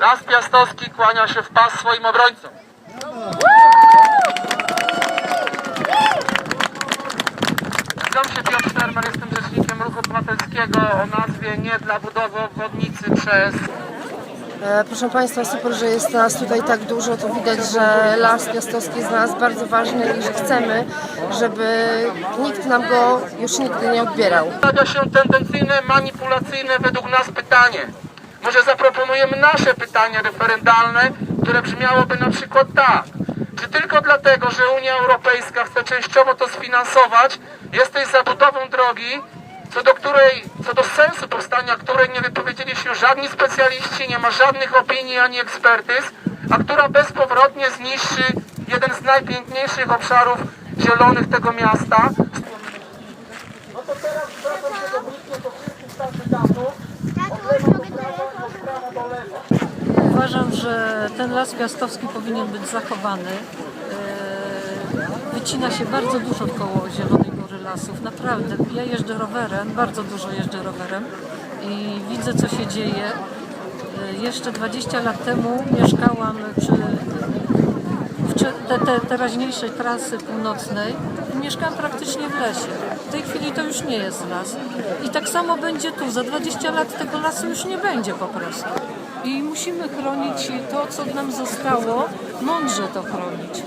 Las Piastowski kłania się w pas swoim obrońcom. Nazywam się Piotr Sherman, jestem rzecznikiem ruchu obywatelskiego o nazwie Nie dla budowy obwodnicy przez E, Proszę Państwa, super, że jest nas tutaj tak dużo. To widać, że Las Piastowski jest dla nas bardzo ważny i że chcemy, żeby nikt nam go już nigdy nie odbierał. Stawia się tendencyjne, manipulacyjne według nas pytanie. Może zaproponujemy nasze pytanie referendalne, które brzmiałoby na przykład tak. Czy tylko dlatego, że Unia Europejska chce częściowo to sfinansować, jesteś za budową drogi, co do której, co do sensu powstania której nie wypowiedzieli się żadni specjaliści, nie ma żadnych opinii ani ekspertyz, a która bezpowrotnie zniszczy jeden z najpiękniejszych obszarów zielonych tego miasta, Uważam, że ten las piastowski powinien być zachowany. E, Wycina się bardzo dużo koło Zielonej Góry Lasów. Naprawdę. Ja jeżdżę rowerem, bardzo dużo jeżdżę rowerem i widzę co się dzieje. E, Jeszcze 20 lat temu mieszkałam przy te, te teraźniejszej trasy północnej mieszkam praktycznie w lesie. W tej chwili to już nie jest las. I tak samo będzie tu. Za 20 lat tego lasu już nie będzie po prostu. I musimy chronić to, co nam zostało, mądrze to chronić.